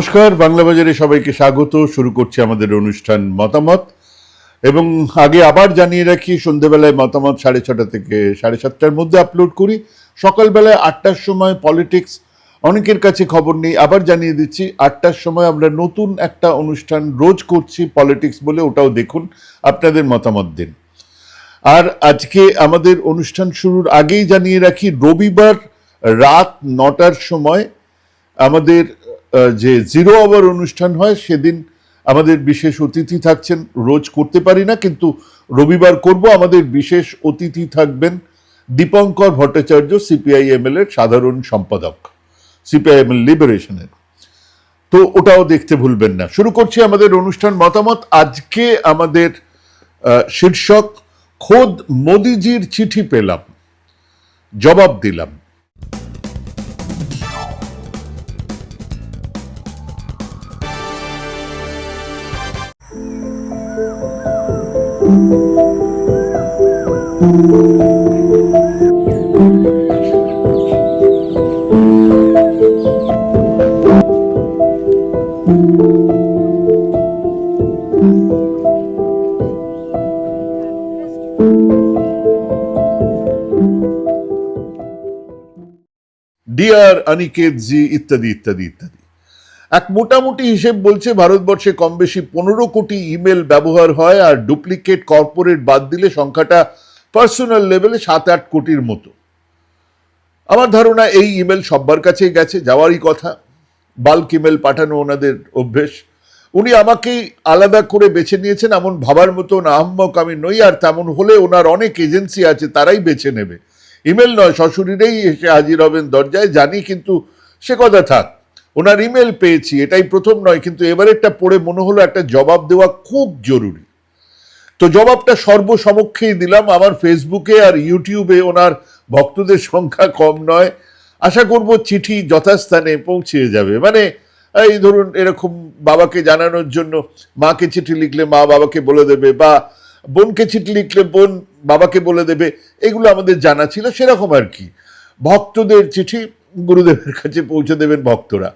নমস্কার, বাংলা বাজারে সবাইকে স্বাগত। শুরু করছি আমাদের অনুষ্ঠান মতামত। এবং আগে আবার জানিয়ে রাখি, সন্ধেবেলায় মতামত সাড়ে ছটা থেকে সাড়ে সাতটার মধ্যে আপলোড করি। সকালবেলায় আটটার সময় পলিটিক্স অনেকের কাছে খবর নেই, আবার জানিয়ে দিচ্ছি, আটটার সময় আমরা নতুন একটা অনুষ্ঠান রোজ করছি পলিটিক্স বলে, ওটাও দেখুন আপনাদের মতামত দিন। আর আজকে আমাদের অনুষ্ঠান শুরুর আগেই জানিয়ে রাখি, রবিবার রাত নটার সময় আমাদের যে জিরো আওয়ার অনুষ্ঠান হয়, সেদিন আমাদের বিশেষ অতিথি থাকছেন। রোজ করতে পারি না, কিন্তু রবিবার করব। আমাদের বিশেষ অতিথি থাকবেন দীপঙ্কর ভট্টাচার্য সিপিআইএমএল এর সাধারণ সম্পাদক সিপিআইএমএল লিবারেশনের। তো ওটাও দেখতে ভুলবেন না। শুরু করছি আমাদের অনুষ্ঠান মতামত। আজকে আমাদের শীর্ষক খোদ মোদিজির চিঠি পেলাম, জবাব দিলাম। ডিয়ার অনিকেত জি, ইত্যাদি ইত্যাদি ইত্যাদি। এক মোটামুটি হিসেব বলছে ভারতবর্ষে কম বেশি পনেরো কোটি ইমেল ব্যবহার হয় আর ডুপ্লিকেট কর্পোরেট বাদ দিলে সংখ্যাটা পার্সোনাল লেভেলে সাত আট কোটির মতো। আমার ধারণা এই ইমেল সব্বার কাছেই গেছে, যাওয়ারই কথা। বাল্ক ইমেল পাঠানো ওনাদের অভ্যেস। উনি আমাকেই আলাদা করে বেছে নিয়েছেন, এমন ভাবার মতন আহম্মক আমি নই, আর তেমন হলে ওনার অনেক এজেন্সি আছে, তারাই বেছে নেবে। ইমেল নয় শ্বশুরিরেই এসে হাজির হবেন দরজায়, জানি কিন্তু সে কথা থাক। ওনার ইমেল পেয়েছি, এটাই প্রথম নয়, কিন্তু এবারেরটা পড়ে মনে হলো একটা জবাব দেওয়া খুব জরুরি। তো জবাবটা সর্বসমক্ষেই দিলাম, আমার ফেসবুকে আর ইউটিউবে ওনার ভক্তদের সংখ্যা কম নয়। আশা করব চিঠি যথাস্থানে পৌঁছে যাবে। মানে এই ধরুন, এরকম বাবাকে জানানোর জন্য, মাকে চিঠি লিখলে মা বাবাকে বলে দেবে, বা বোনকে চিঠি লিখলে বোন বাবাকে বলে দেবে, এগুলো আমাদের জানা ছিল, সেরকম আর কি। ভক্তদের চিঠি গুরুদেবের কাছে পৌঁছে দেবেন ভক্তরা।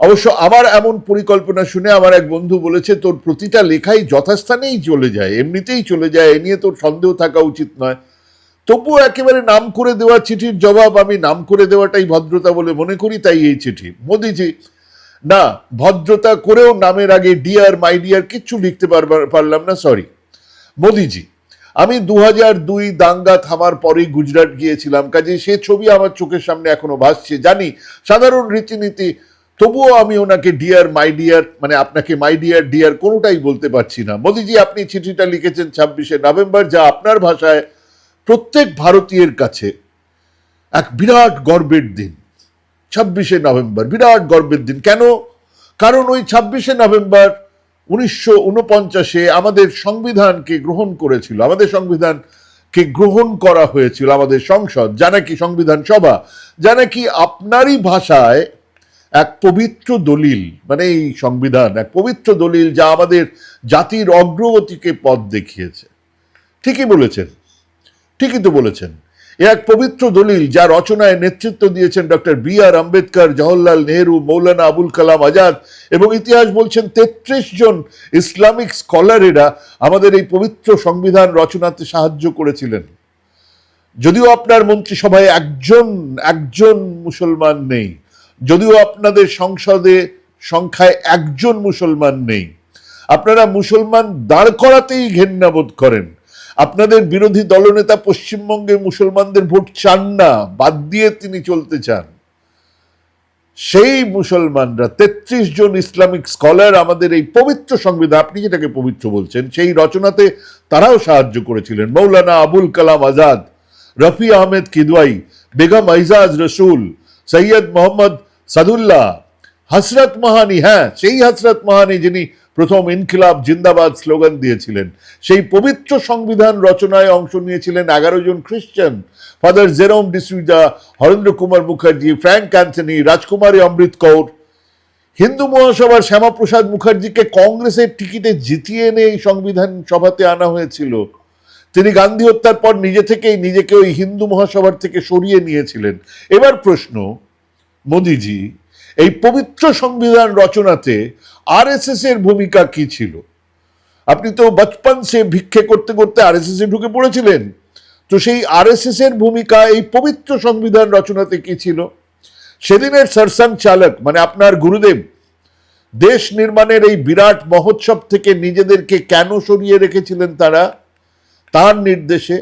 অবশ্য আমার এমন পরিকল্পনা শুনে আমার এক বন্ধু বলেছে, তোর প্রতিটা লেখাই যথাস্থানেই চলে যায়, এমনিতেই চলে যায়, এ নিয়ে তোর সন্দেহ থাকা উচিত নয়। তবুও একেবারে নাম করে দেওয়া চিঠির জবাব আমি নাম করে দেওয়াটাই ভদ্রতা বলে মনে করি, তাই এই চিঠি। মোদিজি, না, ভদ্রতা করেও নামের আগে, ডিয়ার মাই ডিয়ার, কিচ্ছু লিখতে পারলাম না, সরি। মোদিজি, আমি দু হাজার দুই দাঙ্গা থামার পরেই গুজরাট গিয়েছিলাম কাজে সে ছবি আমার চোখের সামনে এখনও ভাসছে। জানি, সাধারণ রীতিনীতি, তবুও আমি ওনাকে ডিয়ার মাই ডিয়ার মানে আপনাকে মাই ডিয়ার ডিয়ার কোনোটাই বলতে পারছি না। মোদিজি, আপনি চিঠিটা লিখেছেন ছাব্বিশে নভেম্বর, যা আপনার ভাষায় প্রত্যেক ভারতীয়ের কাছে এক বিরাট গর্বের দিন। ছাব্বিশে নভেম্বর, বিরাট গর্বের দিন। কেন? কারণ ওই ছাব্বিশে নভেম্বর উনিশশো উনপঞ্চাশে আমাদের সংবিধানকে গ্রহণ করেছিল, আমাদের সংবিধানকে গ্রহণ করা হয়েছিল আমাদের সংসদ। যা নাকি সংবিধান সভা? যা নাকি আপনারই ভাষায় এক পবিত্র দলিল মানে এই সংবিধান, এক পবিত্র দলিল যা আমাদের জাতির অগ্রগতিকে পথ দেখিয়েছে। ঠিকই বলেছেন, ঠিকই তো বলেছেন। এ এক পবিত্র দলিল যা রচনায় নেতৃত্ব দিয়েছেন doctor B R Ambedkar, Jawaharlal Nehru, Maulana Abul Kalam Azad এবং ইতিহাস বলছেন তেত্রিশ জন ইসলামিক স্কলারেরা আমাদের এই পবিত্র সংবিধান রচনাতে সাহায্য করেছিলেন। যদিও আপনার মন্ত্রিসভায় একজন একজন মুসলমান নেই, যদিও আপনাদের সংসদে সংখ্যায় একজন মুসলমান নেই, আপনারা মুসলমান দাঁড় করাতেই ঘেন্নাবোধ করেন। আপনাদের বিরোধী দলনেতা পশ্চিমবঙ্গে মুসলমানদের ভোট চান না, বাদ দিয়ে তিনি চলতে চান। সেই মুসলমানরা, তেত্রিশ জন ইসলামিক স্কলার আমাদের এই পবিত্র সংবিধান, আপনি যেটাকে পবিত্র বলছেন, সেই রচনাতে তারাও সাহায্য করেছিলেন। মৌলানা আবুল কালাম আজাদ, রফি আহমেদ কিদওয়াই, বেগম আইজাজ রসুল, সৈয়দ মোহাম্মদ সাদুল্লাহ, হসরত মাহানি হ্যাঁ সেই হসরত মাহানি যিনি প্রথম ইনকিলাব জিন্দাবাদ স্লোগান দিয়েছিলেন। সেই পবিত্র সংবিধান রচনায় অংশ নিয়েছিলেন এগারো জন খ্রিস্টান। ফাদার জেরোম ডিসুইজা হরেন্দ্র কুমার মুখার্জি, ফ্র্যাঙ্ক অ্যান্থনি, রাজকুমারী অমৃত কৌর। হিন্দু মহাসভার শ্যামাপ্রসাদ মুখার্জিকে কংগ্রেসের টিকিটে জিতিয়ে এনে এই সংবিধান সভাতে আনা হয়েছিল। তিনি গান্ধী হত্যার পর নিজে থেকেই নিজেকে ওই হিন্দু মহাসভার থেকে সরিয়ে নিয়েছিলেন। এবার প্রশ্ন, মোদিজি এই পবিত্র সংবিধান রচনাতে আরএসএস এর ভূমিকা কি ছিল? আপনি তো বচপন সে ভিক্ষে করতে করতে আরএসএস এ ঢুকে পড়েছিলেন। তো সেই আরএসএস এর ভূমিকা এই পবিত্র সংবিধান রচনাতে কি ছিল? সেদিনের সরসং চালক মানে আপনার গুরুদেব, দেশ নির্মাণের এই বিরাট মহোৎসব থেকে নিজেদেরকে কেন সরিয়ে রেখেছিলেন তারা? তার নির্দেশে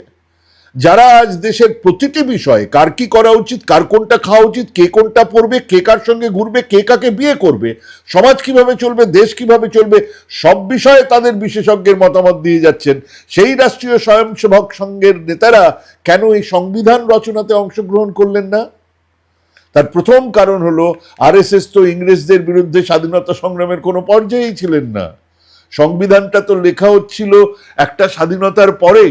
যারা আজ দেশের প্রতিটি বিষয়ে কার কি করা উচিত, কার কোনটা খাওয়া উচিত, কে কোনটা পড়বে, কে কার সঙ্গে ঘুরবে, কে কাকে বিয়ে করবে, সমাজ কীভাবে চলবে, দেশ কীভাবে চলবে, সব বিষয়ে তাদের বিশেষজ্ঞের মতামত দিয়ে যাচ্ছেন সেই রাষ্ট্রীয় স্বয়ংসেবক সংঘের নেতারা। কেন এই সংবিধান রচনাতে অংশগ্রহণ করলেন না? তার প্রথম কারণ হলো, আরএসএস তো ইংরেজদের বিরুদ্ধে স্বাধীনতা সংগ্রামের কোনো পর্যায়েই ছিলেন না। সংবিধানটা তো লেখা হচ্ছিল একটা স্বাধীনতার পরে।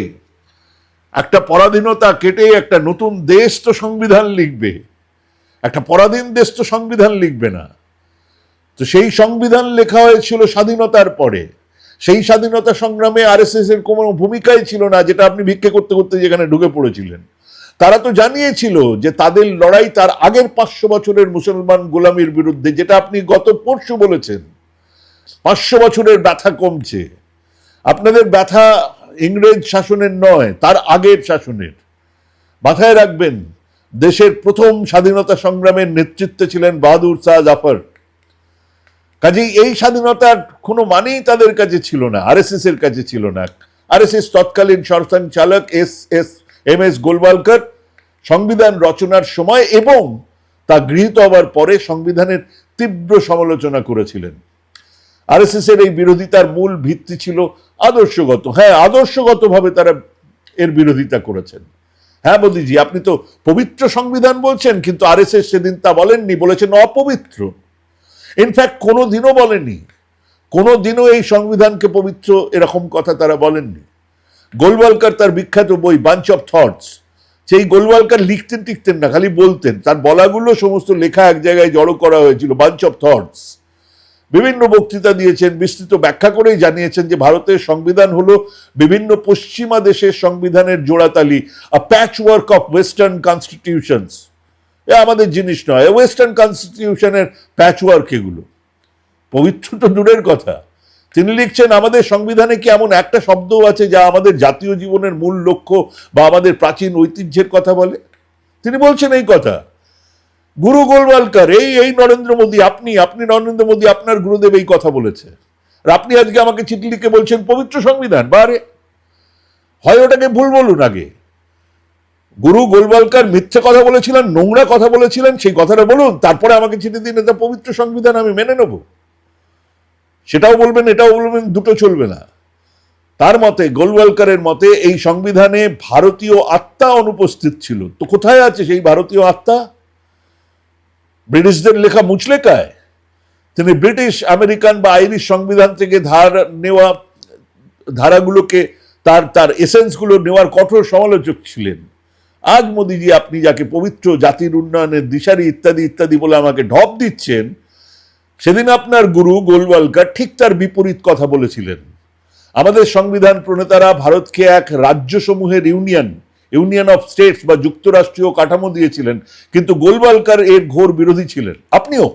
একটা পরাধীনতা কেটে একটা নতুন দেশ তো সংবিধান লিখবে। একটা পরাধীন দেশ তো সংবিধান লিখবে না। তো সেই সংবিধান লেখা হয়েছিল স্বাধীনতার পরে। সেই স্বাধীনতা সংগ্রামে আরএসএস এর কোনো ভূমিকাই ছিল না, যেটা আপনি ভিক্ষে করতে করতে যেখানে ঢুকে পড়েছিলেন। তারা তো জানিয়েছিল যে তাদের লড়াই তার আগের পাঁচশো বছরের মুসলমান গোলামির বিরুদ্ধে, যেটা আপনি গত পরশু বলেছেন। পাঁচশো বছরের ব্যথা কমছে। আপনাদের ব্যথা ইংরেজ শাসনের নয়, তার আগের শাসনের। মাথায় রাখবেন, দেশের প্রথম স্বাধীনতা সংগ্রামের নেতৃত্বে ছিলেন বাহাদুর শাহ জাফর। কাজেই এই স্বাধীনতার কোনো মানেই তাদের কাছে ছিল না আরএসএস এর কাছে ছিল না। আরএসএস তৎকালীন চালক S S M S Golwalkar সংবিধান রচনার সময় এবং তা গৃহীত হবার পরে সংবিধানের তীব্র সমালোচনা করেছিলেন। আরএসএস এর এই বিরোধিতার মূল ভিত্তি ছিল আদর্শগত হ্যাঁ আদর্শগতভাবে তারা এর বিরোধিতা করেছেন। হ্যাঁ মোদিজি, আপনি তো পবিত্র সংবিধান বলছেন, কিন্তু আরএসএস সেদিন তা বলেননি, বলেছেন অপবিত্র। ইনফ্যাক্ট কোনো দিনও বলেনি কোনো দিনও এই সংবিধানকে পবিত্র এরকম কথা তারা বলেননি। গোলওয়ালকার তার বিখ্যাত বই বাঞ্চ অফ থটস সেই গোলওয়ালকার লিখতেন টিখতেন না, খালি বলতেন, তার বলাগুলো সমস্ত লেখা এক জায়গায় জড়ো করা হয়েছিল বাঞ্চ অফ থটস বিভিন্ন বক্তৃতা দিয়েছেন, বিস্তৃত ব্যাখ্যা করেই জানিয়েছেন যে ভারতের সংবিধান হলো বিভিন্ন পশ্চিমা দেশের সংবিধানের জোড়াতালি a patch work of western constitutions এ আমাদের জিনিস নয় ওয়েস্টার্ন কনস্টিটিউশনের প্যাচ ওয়ার্ক এগুলো। পবিত্র তো দূরের কথা। তিনি লিখছেন, আমাদের সংবিধানে কি এমন একটা শব্দও আছে যা আমাদের জাতীয় জীবনের মূল লক্ষ্য বা আমাদের প্রাচীন ঐতিহ্যের কথা বলে? তিনি বলছেন এই কথা গুরু গোলওয়ালকার, এই এই নরেন্দ্র মোদী, আপনি আপনি নরেন্দ্র মোদী, আপনার গুরুদেব এই কথা বলেছে। আর আপনি আজকে আমাকে চিঠি লিখে বলছেন, পবিত্র সংবিধান, বারে। হয় ওটাকে ভুল বলুন আগে। গুরু গোলওয়ালকার মিথ্যে কথা বলেছিলেন, নোংরা কথা বলেছিলেন, সেই কথাটা বলুন, তারপরে আমাকে চিঠি দিন, এটা পবিত্র সংবিধান, আমি মেনে নেব। সেটাও বলবেন, এটাও বলবেন, দুটো চলবে না। তার মতে, গোলওয়ালকারের মতে, এই সংবিধানে ভারতীয় আত্মা অনুপস্থিত ছিল। তো কোথায় আছে সেই ভারতীয় আত্মা? ব্রিটিশদের লেখা মুচলেকায় তিনি ব্রিটিশ, আমেরিকান বা আইরিশ সংবিধান থেকে ধার নেওয়া ধারাগুলোকে তার তার এসেন্সগুলো নেওয়ার কঠোর সমালোচক ছিলেন। আজ মোদিজি আপনি যাকে পবিত্র জাতির উন্নয়নের দিশারি ইত্যাদি ইত্যাদি বলে আমাকে ঢপ দিচ্ছেন, সেদিন আপনার গুরু গোলওয়ালকার ঠিক তার বিপরীত কথা বলেছিলেন। আমাদের সংবিধান প্রণেতারা ভারতকে এক রাজ্যসমূহের ইউনিয়ন ইউনিয়ন অফ স্টেটস বা যুক্তরাষ্ট্রীয় কাঠামো দিয়েছিলেন, কিন্তু গোলবালকার এর ঘোর বিরোধী ছিলেন। আপনিও।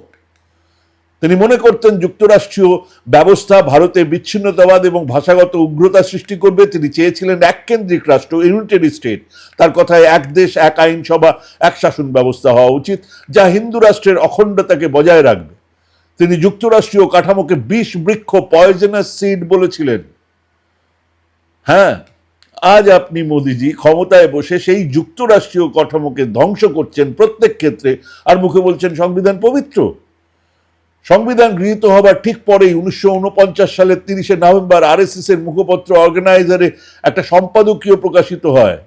তিনি মনে করতেন যুক্তরাষ্ট্রীয় ব্যবস্থা ভারতে বিচ্ছিন্নতাবাদ এবং ভাষাগত উগ্রতা সৃষ্টি করবে। তিনি চেয়েছিলেন এক কেন্দ্রিক রাষ্ট্র ইউনাইটেড স্টেট তার কথায় এক দেশ, এক আইনসভা এক শাসন ব্যবস্থা হওয়া উচিত, যা হিন্দু রাষ্ট্রের অখণ্ডতাকে বজায় রাখবে। তিনি যুক্তরাষ্ট্রীয় কাঠামোকে বিষ বৃক্ষ পয়জনাস সিড বলেছিলেন। হ্যাঁ আজ আপনি মোদিজি ক্ষমতায় বসে সেই যুক্তরাষ্ট্রীয় কাঠামোকে ধ্বংস করছেন প্রত্যেক ক্ষেত্রে আর মুখে বলছেন সংবিধান পবিত্র। সংবিধান গৃহীত হবার ঠিক পরেই উনিশশো সালের তিরিশে নভেম্বর আরএসএস এর মুখপত্র অর্গানাইজারে একটা সম্পাদকীয় প্রকাশিত হয়,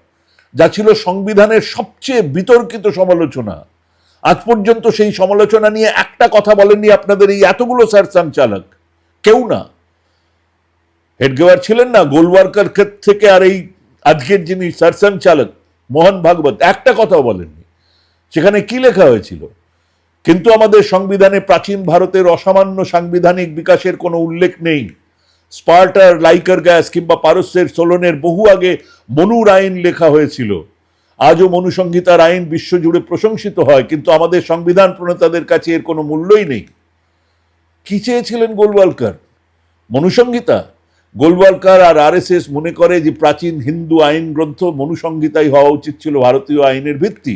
যা ছিল সংবিধানের সবচেয়ে বিতর্কিত সমালোচনা। আজ পর্যন্ত সেই সমালোচনা নিয়ে একটা কথা বলেননি আপনাদের এই এতগুলো স্যার চালক। কেউ না। হেডগেওয়ার ছিলেন না, গোলওয়ার্কার থেকে আর এই আজকের যিনি সারসাং চালক, মোহন ভাগবত, একটা কথাও বলেননি। সেখানে কি লেখা হয়েছিল? কিন্তু আমাদের সংবিধানে প্রাচীন ভারতের অসামান্য সাংবিধানিক বিকাশের কোনো উল্লেখ নেই। স্পার্টার, লাইকার গ্যাস কিংবা পারস্যের সোলনের বহু আগে মনুর আইন লেখা হয়েছিল। আজও মনুসংহিতার আইন বিশ্বজুড়ে প্রশংসিত হয়, কিন্তু আমাদের সংবিধান প্রণেতাদের কাছে এর কোনো মূল্যই নেই। কি চেয়েছিলেন গোলওয়ালকার মনুসংহিতা? গোলওয়ালকার আর আরএসএস মনে করে যে প্রাচীন হিন্দু আইন গ্রন্থ মনুসংহিতাই হওয়া উচিত ছিল ভারতীয় আইনের ভিত্তি।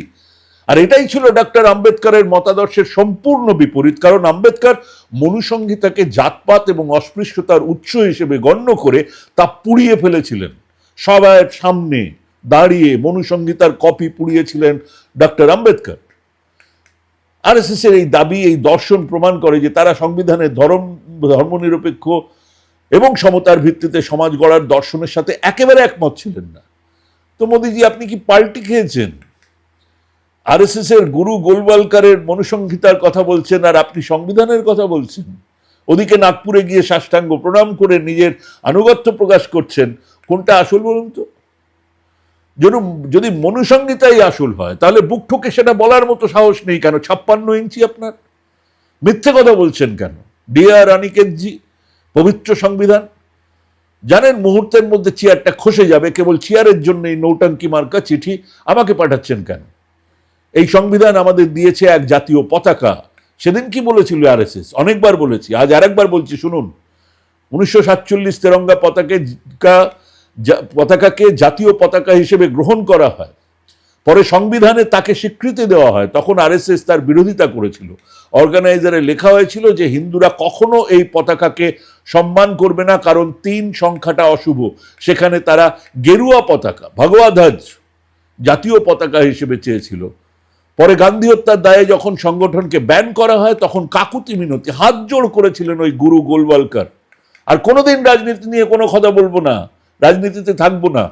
আর এটাই ছিল ডক্টর আম্বেদকরের মতাদর্শের সম্পূর্ণ বিপরীত। কারণ আম্বেদকর মনুসংহিতাকে জাতপাত এবং অস্পৃশ্যতার উৎস হিসেবে গণ্য করে তা পুড়িয়ে ফেলেছিলেন। সবার সামনে দাঁড়িয়ে মনুসংহিতার কপি পুড়িয়েছিলেন ডক্টর আম্বেদকর। আরএসএস এর এই দাবি, এই দর্শন প্রমাণ করে যে তারা সংবিধানের ধর্ম, ধর্মনিরপেক্ষ এবং সমতার ভিত্তিতে সমাজ গড়ার দর্শনের সাথে একেবারে একমত ছিলেন না। তো মোদিজি, আপনি কি পাল্টি খেয়েছেন? আরএসএস এর গুরু গোলওয়ালকারের মনুসংহিতার কথা বলছেন আর আপনি সংবিধানের কথা বলছেন। ওদিকে নাগপুরে গিয়ে সাষ্টাঙ্গ প্রণাম করে নিজের আনুগত্য প্রকাশ করছেন। কোনটা আসল বলুন তো? যদি মনুসংহিতাই আসল হয়, তাহলে বুক ঠুকে সেটা বলার মতো সাহস নেই কেন? ছাপ্পান্ন ইঞ্চি আপনার। মিথ্যে কথা বলছেন কেন? ডিআর অনিকেতজি পবিত্র সংবিধান। জানেন, মুহূর্তের মধ্যে চেয়ারটা খসে যাবে, কেবল চেয়ারের জন্য এই নৌটাঙ্কি মার্কা চিঠি আমাকে পাঠাচ্ছেন কেন? এই সংবিধান আমাদের দিয়েছে এক জাতীয় পতাকা। সেদিন কি বলেছিল আরএসএস? অনেকবার বলেছি, আজ আরেকবার বলছি, শুনুন। উনিশশো সাতচল্লিশ তেরঙ্গা পতাকে পতাকাকে জাতীয় পতাকা হিসেবে গ্রহণ করা হয়। পরে সংবিধানে তাকে স্বীকৃতি দেওয়া হয়। তখন আরএসএস তার বিরোধিতা করেছিল। অর্গানাইজারে লেখা হয়েছিল যে হিন্দুরা কখনো এই পতাকাকে সম্মান করবে না, কারণ তিন সংখ্যাটা অশুভ। সেখানে তারা গেরুয়া পতাকা ভগবাধ্বজ জাতীয় পতাকা হিসেবে চেয়েছিল। পরে গান্ধী হত্যার দায়ে যখন সংগঠনকে ব্যান করা হয়, তখন কাকুতি মিনতি, হাত জোড় করেছিলেন ওই গুরু গোলওয়ালকার। আর কোনোদিন রাজনীতি নিয়ে কোনো কথা বলব না, রাজনীতিতে থাকব না।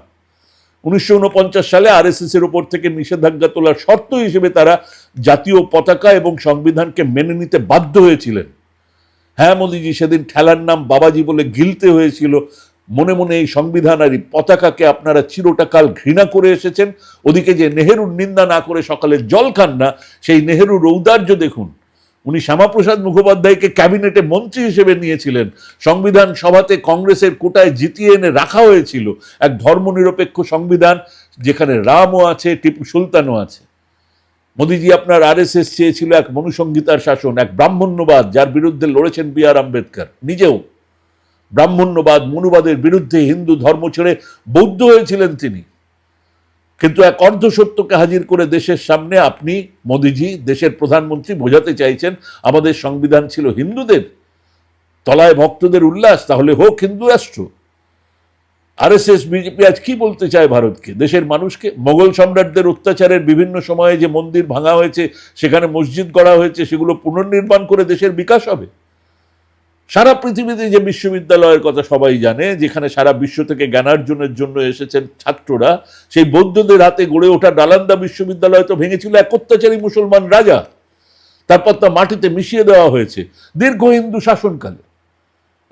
উনিশশো উনপঞ্চাশ সালে আরএসএস এর উপর থেকে নিষেধাজ্ঞা তোলার শর্ত হিসেবে তারা জাতীয় পতাকা এবং সংবিধানকে মেনে নিতে বাধ্য হয়েছিলেন। হ্যাঁ মোদিজি, সেদিন ঠেলার নাম বাবাজি বলে গিলতে হয়েছিল। মনে মনে এই সংবিধান আর এই পতাকাকে আপনারা চিরটাকাল ঘৃণা করে এসেছেন। ওদিকে যে নেহেরুর নিন্দা না করে সকালে জল খান না, সেই নেহেরুর ঔদার্য দেখুন। উনি শ্যামাপ্রসাদ মুখোপাধ্যায়কে ক্যাবিনেটে মন্ত্রী হিসেবে নিয়েছিলেন। সংবিধান সভাতে কংগ্রেসের কোটায় জিতিয়ে এনে রাখা হয়েছিল। এক ধর্মনিরপেক্ষ সংবিধান, যেখানে রামও আছে, টিপু সুলতানও আছে। মোদিজি আপনার আরএসএস চেয়েছিল এক মনুসংহিতার শাসন, এক ব্রাহ্মণ্যবাদ যার বিরুদ্ধে লড়েছেন বি আর আম্বেদকর। নিজেও ব্রাহ্মণ্যবাদ, মনুবাদের বিরুদ্ধে হিন্দু ধর্ম ছেড়ে বৌদ্ধ হয়েছিলেন তিনি। কিন্তু এক অর্ধ সত্যকে হাজির করে দেশের সামনে আপনি, মোদিজি, দেশের প্রধানমন্ত্রী বোঝাতে চাইছেন, আমাদের সংবিধান ছিল হিন্দুদের। তলায় ভক্তদের উল্লাস, তাহলে হোক হিন্দু রাষ্ট্র। আরএসএস, বিজেপি আজ কি বলতে চায় ভারতকে? দেশের মানুষকে? মোগল সম্রাটদের অত্যাচারের বিভিন্ন সময়ে যে মন্দির ভাঙা হয়েছে, সেখানে মসজিদ গড়া হয়েছে, সেগুলো পুনর্নির্মাণ করে দেশের বিকাশ হবে? সারা পৃথিবীতে যে বিশ্ববিদ্যালয়ের কথা সবাই জানে, যেখানে সারা বিশ্ব থেকে জ্ঞানার্জনের জন্য এসেছেন ছাত্ররা, সেই বৌদ্ধদের হাতে গড়ে ওঠা নালান্দা বিশ্ববিদ্যালয় তো ভেঙেছিল এক অত্যাচারী মুসলমান রাজা। তারপর তা মাটিতে মিশিয়ে দেওয়া হয়েছে। দীর্ঘ হিন্দু শাসনকালে।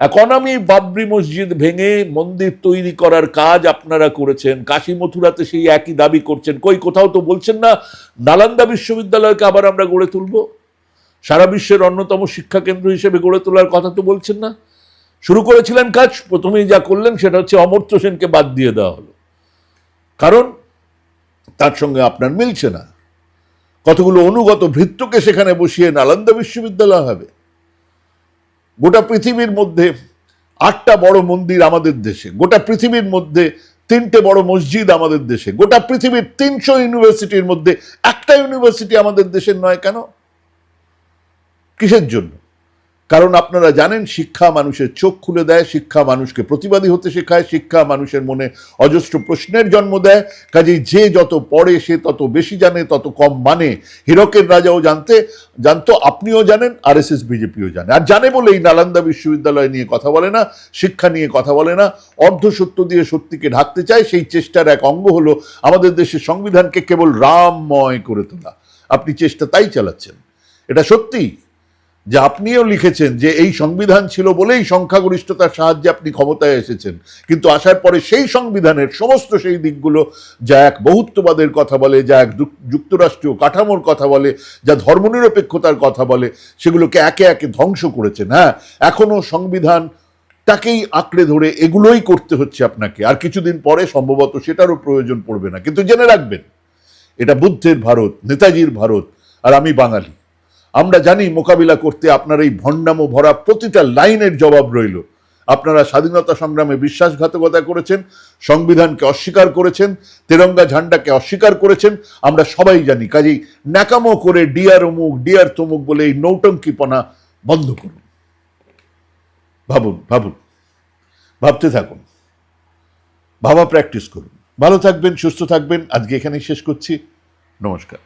আমি বাবরি মসজিদ ভেঙে মন্দির তৈরি করার কাজ আপনারা করেছেন, কাশী মথুরাতে সেই একই দাবি করছেন। কই, কোথাও তো বলছেন না, নালান্দা বিশ্ববিদ্যালয়কে আবার আমরা গড়ে তুলবো? সারা বিশ্বের অন্যতম শিক্ষা কেন্দ্র হিসেবে গড়ে তোলার কথা তো বলছেন না। শুরু করেছিলেন কাজ, প্রথমেই যা করলেন সেটা হচ্ছে অমর্ত্য সেনকে বাদ দিয়ে দেওয়া হলো। কারণ তার সঙ্গে আপনার মিলছে না। কতগুলো অনুগত ভৃত্যকে সেখানে বসিয়ে নালন্দা বিশ্ববিদ্যালয় হবে? গোটা পৃথিবীর মধ্যে আটটা বড় মন্দির আমাদের দেশে, গোটা পৃথিবীর মধ্যে তিনটে বড় মসজিদ আমাদের দেশে, গোটা পৃথিবীর তিনশো ইউনিভার্সিটির মধ্যে একটা ইউনিভার্সিটি আমাদের দেশের নয় কেন? কিসের জন্য? কারণ আপনারা জানেন, শিক্ষা মানুষের চোখ খুলে দেয়, শিক্ষা মানুষকে প্রতিবাদী হতে শেখায়, শিক্ষা মানুষের মনে অজস্র প্রশ্নের জন্ম দেয়। কাজেই যে যত পড়ে, সে তত বেশি জানে, তত কম মানে। হীরকের রাজাও জানতে, জানতো, আপনিও জানেন আর এস এস বিজেপিও জানে। আর জানে বলে এই নালন্দা বিশ্ববিদ্যালয় নিয়ে কথা বলে না, শিক্ষা নিয়ে কথা বলে না অর্ধ সত্য দিয়ে সত্যিকে ঢাকতে চায়, সেই চেষ্টার এক অঙ্গ হলো আমাদের দেশের সংবিধানকে কেবল রামময় করে তোলা। আপনি চেষ্টা তাই চালাচ্ছেন। এটা সত্যি? যে আপনিও লিখেছেন যে এই সংবিধান ছিল বলেই সংখ্যাগরিষ্ঠতার সাহায্যে আপনি ক্ষমতায় এসেছেন। কিন্তু আসার পরে সেই সংবিধানের সমস্ত সেই দিকগুলো যা এক বহুত্ববাদের কথা বলে, যা এক যুক- যুক্তরাষ্ট্রীয় কাঠামোর কথা বলে, যা ধর্মনিরপেক্ষতার কথা বলে, সেগুলোকে একে একে ধ্বংস করেছেন। হ্যাঁ এখনও সংবিধান তাকেই আঁকড়ে ধরে এগুলোই করতে হচ্ছে আপনাকে। আর কিছুদিন পরে সম্ভবত সেটারও প্রয়োজন পড়বে না। কিন্তু জেনে রাখবেন, এটা বুদ্ধের ভারত, নেতাজির ভারত, আর আমি বাঙালি। আমরা জানি মোকাবিলা করতে আপনার এই ভণ্ডামো ভরা প্রতিটা লাইনের জবাব রইল। আপনারা স্বাধীনতা সংগ্রামে বিশ্বাসঘাতকতা করেছেন, সংবিধানকে অস্বীকার করেছেন, তেরঙ্গা ঝান্ডাকে অস্বীকার করেছেন, আমরা সবাই জানি। কাজেই ন্যাকামো করে ডিয়ার অমুক, ডিয়ার তমুক বলে এই নৌটঙ্কিপনা বন্ধ করুন। ভাবুন ভাবুন, ভাবতে থাকুন। ভাবা প্র্যাকটিস করুন। ভালো থাকবেন, সুস্থ থাকবেন। আজকে এখানেই শেষ করছি। নমস্কার।